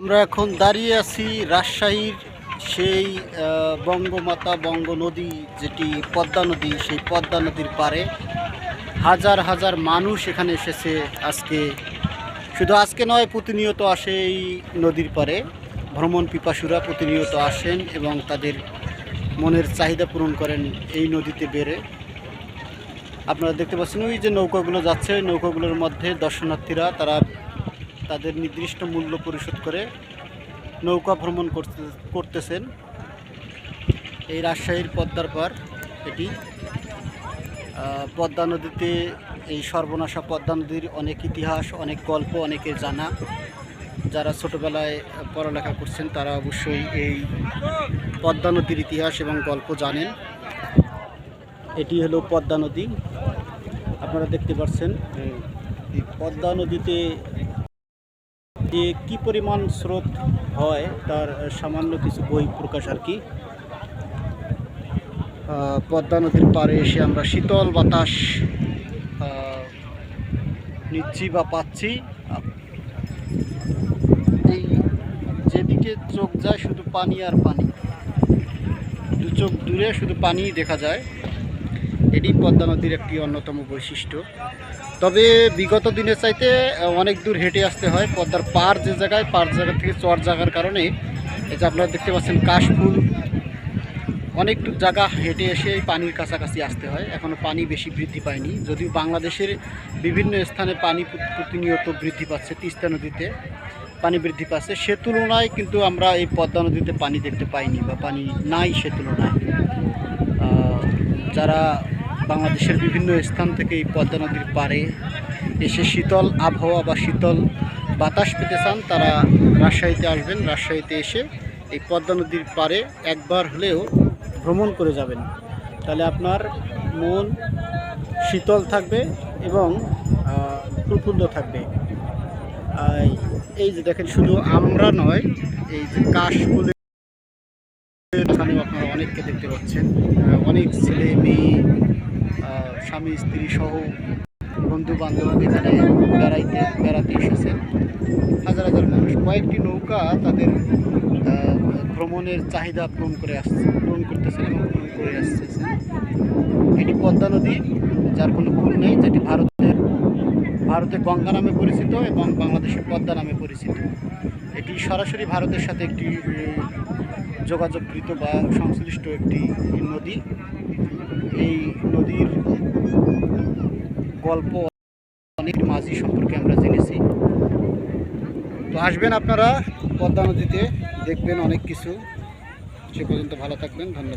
আমরা এখন দাঁড়িয়ে আছি রাজশাহীর সেই বঙ্গমাতা বঙ্গ নদী, যেটি পদ্মা নদী, সেই পদ্মা নদীর পারে হাজার হাজার মানুষ এখানে এসেছে আজকে। শুধু আজকে নয়, প্রতিনিয়ত আসে এই নদীর পারে ভ্রমণ পিপাসুরা প্রতিনিয়ত আসেন এবং তাদের মনের চাহিদা পূরণ করেন এই নদীতে বেড়ে। আপনারা দেখতে পাচ্ছেন ওই যে নৌকাগুলো যাচ্ছে, নৌকাগুলোর মধ্যে দর্শনার্থীরা, তারা তাদের নির্দিষ্ট মূল্য পরিশোধ করে নৌকা ভ্রমণ করতে, করতেছেন। এই রাজশাহীর পদ্মার পার এটি। পদ্মা নদীতে এই সর্বনাশা পদ্মা নদীর অনেক ইতিহাস, অনেক গল্প, অনেকের জানা। যারা ছোটোবেলায় পড়ালেখা করছেন, তারা অবশ্যই এই পদ্মা নদীর ইতিহাস এবং গল্প জানেন। এটি হলো পদ্মা নদী। আপনারা দেখতে পাচ্ছেন, এই পদ্মা নদীতে যে কি পরিমাণ স্রোত হয় তার সামান্য কিছু বই প্রকাশ আর কি? পদ্মা নদীর পাড়ে এসে আমরা শীতল বাতাস নিচ্ছি বা পাচ্ছি। এই যেদিকে চোখ যায় শুধু পানি আর পানি। দু চোখ দূরে শুধু পানিই দেখা যায়। এটি পদ্মা নদীর একটি অন্যতম বৈশিষ্ট্য। তবে বিগত দিনের চাইতে অনেক দূর হেঁটে আসতে হয়। পদ্মার পার যে জায়গায়, পার জায়গা থেকে চর জায়গার কারণে এই যে আপনারা দেখতে পাচ্ছেন কাশফুল। অনেক জায়গা হেঁটে এসে পানির কাছাকাছি আসতে হয়। এখনও পানি বেশি বৃদ্ধি পায়নি। যদিও বাংলাদেশের বিভিন্ন স্থানে পানি প্রতিনিয়ত বৃদ্ধি পাচ্ছে, তিস্তা নদীতে পানি বৃদ্ধি পাচ্ছে। সে তুলনায় কিন্তু আমরা এই পদ্মা নদীতে পানি দেখতে পাইনি বা পানি নাই সে তুলনায়। যারা বাংলাদেশের বিভিন্ন স্থান থেকে এই পদ্মা নদীর পাড়ে এসে শীতল আবহাওয়া বা শীতল বাতাস পেতে চান, তারা রাজশাহীতে আসবেন। রাজশাহীতে এসে এই পদ্মা নদীর পাড়ে একবার হলেও ভ্রমণ করে যাবেন। তাহলে আপনার মন শীতল থাকবে এবং প্রফুল্ল থাকবে। এই যে দেখেন, শুধু আমরা নয়, এই যে কাশফুলের এখানেও আপনারা অনেককে দেখতে পাচ্ছেন। অনেক ছেলে, মেয়ে স্বামী, স্ত্রী সহ বন্ধু বান্ধব এখানে বেড়াইতে, বেড়াতে এসেছেন। হাজার হাজার মানুষ। কয়েকটি নৌকা তাদের ভ্রমণের চাহিদা পূরণ করে আসছে, পূরণ করতেছেন এবং পূরণ করে আসতেছে এটি পদ্মা নদী, যার কোনো ভুল নেই, যেটি ভারতের ভারতে গঙ্গা নামে পরিচিত এবং বাংলাদেশের পদ্মা নামে পরিচিত। এটি সরাসরি ভারতের সাথে একটি যোগাযোগকৃত বা সংশ্লিষ্ট একটি নদী। এই নদীর গল্প অনেক মাঝি সম্পর্কে আমরা জেনেছি। তো আসবেন আপনারা পদ্মা নদীতে, দেখবেন অনেক কিছু। সে পর্যন্ত ভালো থাকবেন, ধন্যবাদ।